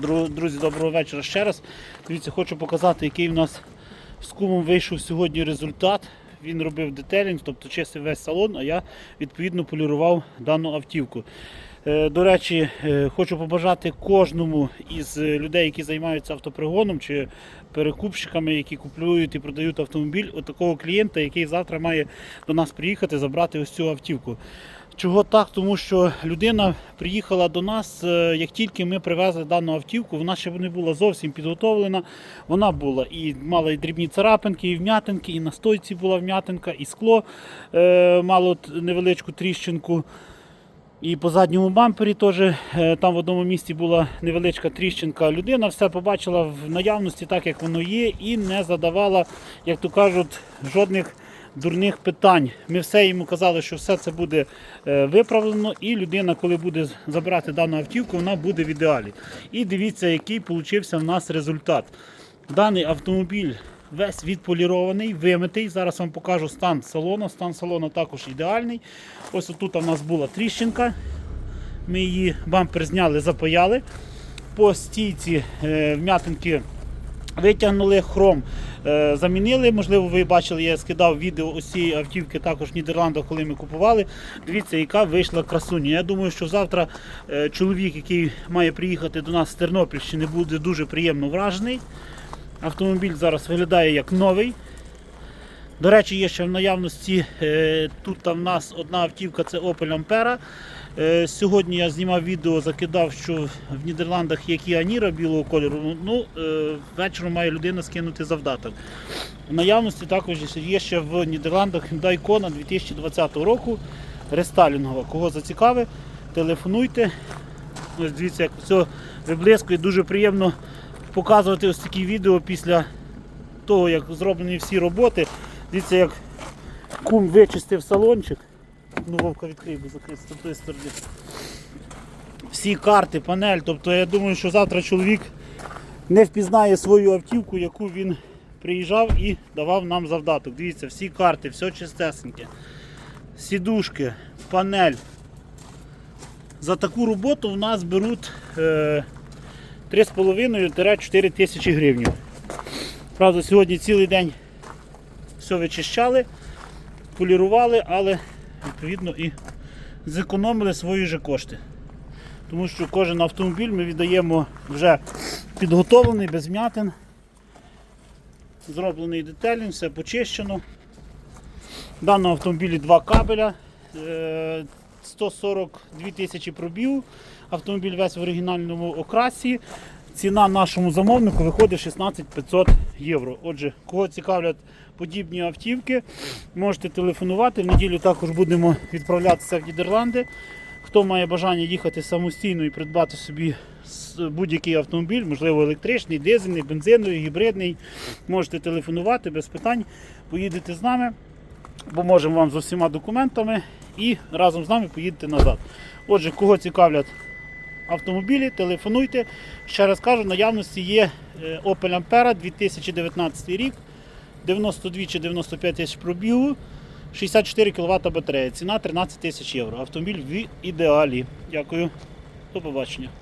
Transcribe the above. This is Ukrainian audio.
Дру- Друзі, доброго вечора ще раз. Дивіться, хочу показати, який в нас з кумом вийшов сьогодні результат. Він робив детелінг, тобто чистив весь салон, а я відповідно полірував дану автівку. Е, До речі, е, хочу побажати кожному із людей, які займаються автопригоном чи перекупщиками, які купують і продають автомобіль, от такого клієнта, який завтра має до нас приїхати, забрати ось цю автівку. Чого так? Тому що людина приїхала до нас, е, як тільки ми привезли дану автівку, вона ще не була зовсім підготовлена. Вона була і мала і дрібні царапинки, і вм'ятинки, і на стойці була вм'ятинка, і скло е, мало невеличку тріщинку. І по задньому бампері теж е, там в одному місці була невеличка тріщинка. Людина все побачила в наявності так, як воно є, і не задавала, як то кажуть, жодних дурних питань. Ми все йому казали, що все це буде е, виправлено, і людина, коли буде забирати дану автівку, вона буде в ідеалі. І дивіться, який получився в нас результат. Даний автомобіль весь відполірований, вимитий. Зараз вам покажу стан салону. Стан салону також ідеальний. Ось тут у нас була тріщинка. Ми її бампер зняли, запаяли. По стійці е, вм'ятинки витягнули, хром е, замінили. Можливо, ви бачили, я скидав відео усі автівки також в Нідерландах, коли ми купували. Дивіться, яка вийшла красуня. Я думаю, що завтра е, чоловік, який має приїхати до нас з Тернопільщини, буде дуже приємно вражений. Автомобіль зараз виглядає як новий. До речі, є ще в наявності. е, Тут там в нас одна автівка це Opel Ampera. Е, Сьогодні я знімав відео, закидав, що в Нідерландах є Niro білого кольору. Ну, е, вечором має людина скинути завдаток. В наявності також є ще в Нідерландах Hyundai Kona 2020 року. Рестайлінгова. Кого зацікавить, телефонуйте. Ось дивіться, як все виблискує. Дуже приємно показувати ось такі відео після того, як зроблені всі роботи. Дивіться, як кум вичистив салончик. Ну, Вовка відкрий, бо закрив з тої сторони. Всі карти, панель. Тобто я думаю, що завтра чоловік не впізнає свою автівку, яку він приїжджав і давав нам завдаток. Дивіться, всі карти, все чистесеньке. Сідушки, панель. За таку роботу в нас беруть е, 3,5-4 тисячі гривень. Правда, сьогодні цілий день все вичищали, полірували, але відповідно і зекономили свої же кошти. Тому що кожен автомобіль ми віддаємо вже підготовлений, без м'ятин. Зроблений детелінг, все почищено. В даному автомобілі два кабеля. е, 142 тисячі пробігу. Автомобіль весь в оригінальному окрасі. Ціна нашому замовнику виходить 16 500 євро. Отже, кого цікавлять подібні автівки, можете телефонувати. В неділю також будемо відправлятися в Нідерланди. Хто має бажання їхати самостійно і придбати собі будь-який автомобіль, можливо, електричний, дизельний, бензиновий, гібридний, можете телефонувати без питань. Поїдете з нами, поможемо вам з усіма документами і разом з нами поїдете назад. Отже, кого цікавлять автомобілі, телефонуйте. Ще раз кажу, наявності є е, Opel Ampera 2019 рік, 92 чи 95 тисяч пробігу, 64 кВт батарея. Ціна 13 тисяч євро. Автомобіль в ідеалі. Дякую. До побачення.